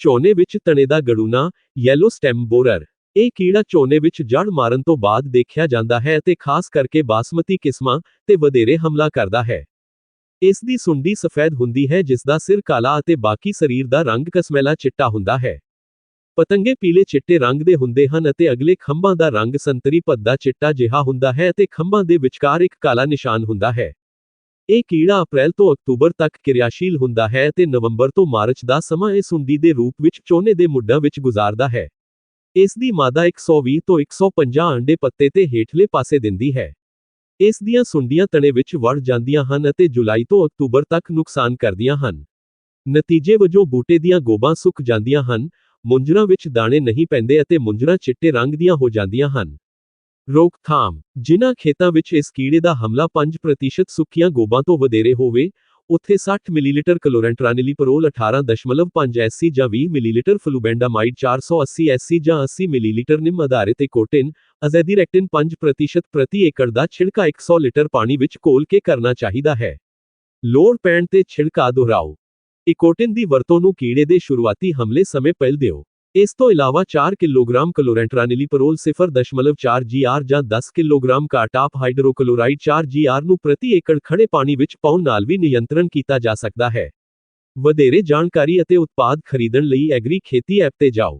ਝੋਨੇ ਵਿੱਚ ਤਣੇ ਦਾ ਗੜੂਨਾ ਯੈਲੋ ਸਟੈਮ ਬੋਰਰ ਇਹ ਕੀੜਾ ਝੋਨੇ ਵਿੱਚ ਜੜ ਮਾਰਨ ਤੋਂ ਬਾਅਦ ਦੇਖਿਆ ਜਾਂਦਾ ਹੈ ਅਤੇ ਖਾਸ ਕਰਕੇ ਬਾਸਮਤੀ ਕਿਸਮਾਂ ਤੇ ਵਧੇਰੇ ਹਮਲਾ ਕਰਦਾ ਹੈ। ਇਸ ਦੀ ਸੁੰਡੀ ਸਫੈਦ ਹੁੰਦੀ ਹੈ ਜਿਸ ਦਾ ਸਿਰ ਕਾਲਾ ਅਤੇ ਬਾਕੀ ਸਰੀਰ ਦਾ ਰੰਗ ਕਸਮੈਲਾ ਚਿੱਟਾ ਹੁੰਦਾ ਹੈ। ਪਤੰਗੇ ਪੀਲੇ ਚਿੱਟੇ ਰੰਗ ਦੇ ਹੁੰਦੇ ਹਨ ਅਤੇ ਅਗਲੇ ਖੰਭਾਂ ਦਾ ਰੰਗ ਸੰਤਰੀ ਭੱਦਾ ਚਿੱਟਾ ਜਿਹਾ ਹੁੰਦਾ ਹੈ ਅਤੇ ਖੰਭਾਂ ਦੇ ਵਿਚਕਾਰ ਇੱਕ ਕਾਲਾ ਨਿਸ਼ਾਨ ਹੁੰਦਾ ਹੈ। ਇਹ ਕੀੜਾ ਅਪ੍ਰੈਲ ਤੋਂ ਅਕਤੂਬਰ ਤੱਕ ਕਿਰਿਆਸ਼ੀਲ ਹੁੰਦਾ ਹੈ ਅਤੇ ਨਵੰਬਰ ਤੋਂ ਮਾਰਚ ਦਾ ਸਮਾਂ ਇਹ ਸੁੰਡੀ ਦੇ ਰੂਪ ਵਿੱਚ ਚੋਨੇ ਦੇ ਮੁੱਢਾਂ ਵਿੱਚ ਗੁਜ਼ਾਰਦਾ ਹੈ। ਇਸ ਦੀ ਮਾਦਾ 120 ਤੋਂ 150 ਅੰਡੇ ਪੱਤੇ ਤੇ ਹੇਠਲੇ ਪਾਸੇ ਦਿੰਦੀ ਹੈ। ਇਸ ਦੀਆਂ ਸੁੰਡੀਆਂ ਤਣੇ ਵਿੱਚ ਵੜ ਜਾਂਦੀਆਂ ਹਨ ਅਤੇ ਜੁਲਾਈ ਤੋਂ ਅਕਤੂਬਰ ਤੱਕ ਨੁਕਸਾਨ ਕਰਦੀਆਂ ਹਨ। ਨਤੀਜੇ ਵਜੋਂ ਬੂਟੇ ਦੀਆਂ ਗੋਬਾਂ ਸੁੱਕ ਜਾਂਦੀਆਂ ਹਨ, ਮੁੰਜਰਾਂ ਵਿੱਚ ਦਾਣੇ ਨਹੀਂ ਪੈਂਦੇ ਅਤੇ ਮੁੰਜਰਾਂ ਚਿੱਟੇ ਰੰਗ ਦੀਆਂ ਹੋ ਜਾਂਦੀਆਂ ਹਨ। ਰੋਕਥਾਮ, ਜਿਨ੍ਹਾਂ ਖੇਤਾਂ ਵਿੱਚ ਇਸ ਕੀੜੇ ਦਾ ਹਮਲਾ 5% ਸੁੱਕੀਆਂ ਗੋਬਾਂ ਤੋਂ ਵਧੇਰੇ ਹੋਵੇ, ਉੱਥੇ 60 ਮਿਲੀਲੀਟਰ ਕਲੋਰੈਂਟਰਾਨਿਲੀਪਰੋਲ 18.5 ਐਸਸੀ ਜਾਂ 20 ਮਿਲੀਲੀਟਰ ਫਲੂਬੈਂਡਾਮਾਈਡ 480 ਐਸਸੀ ਜਾਂ 80 ਮਿਲੀਲੀਟਰ ਨਿੰਮ ਆਧਾਰਿਤ ਇਕੋਟਿਨ ਅਜ਼ੈਦੀਰੈਕਟਿਨ 5% ਪ੍ਰਤੀ ਏਕੜ ਦਾ ਛਿੜਕਾ 100 ਲੀਟਰ ਪਾਣੀ ਵਿੱਚ ਘੋਲ ਕੇ ਕਰਨਾ ਚਾਹੀਦਾ ਹੈ। ਲੋੜ ਪੈਣ ਤੇ ਛਿੜਕਾ ਦੁਹਰਾਓ। ਇਕੋਟਿਨ ਦੀ ਵਰਤੋਂ ਨੂੰ ਕੀੜੇ ਦੇ ਸ਼ੁਰੂਆਤੀ ਹਮਲੇ ਸਮੇਂ ਪਹਿਲ ਦਿਓ। ਇਸ ਤੋਂ ਇਲਾਵਾ 4 ਕਿਲੋਗ੍ਰਾਮ ਕਲੋਰੈਂਟਰਾਨਿਲੀਪਰੋਲ 0.4 ਜੀਆਰ ਜਾਂ 10 ਕਿਲੋਗ੍ਰਾਮ ਕਾਟਾਪ ਹਾਈਡਰੋਕਲੋਰਾਈਡ 4 ਜੀਆਰ ਨੂੰ ਪ੍ਰਤੀ ਏਕੜ ਖੜੇ ਪਾਣੀ ਵਿੱਚ ਪਾਉਣ ਨਾਲ ਵੀ ਨਿਯੰਤਰਣ ਕੀਤਾ ਜਾ ਸਕਦਾ ਹੈ। ਵਧੇਰੇ ਜਾਣਕਾਰੀ ਅਤੇ ਉਤਪਾਦ ਖਰੀਦਣ ਲਈ ਐਗਰੀ ਖੇਤੀ ਐਪ ਤੇ ਜਾਓ।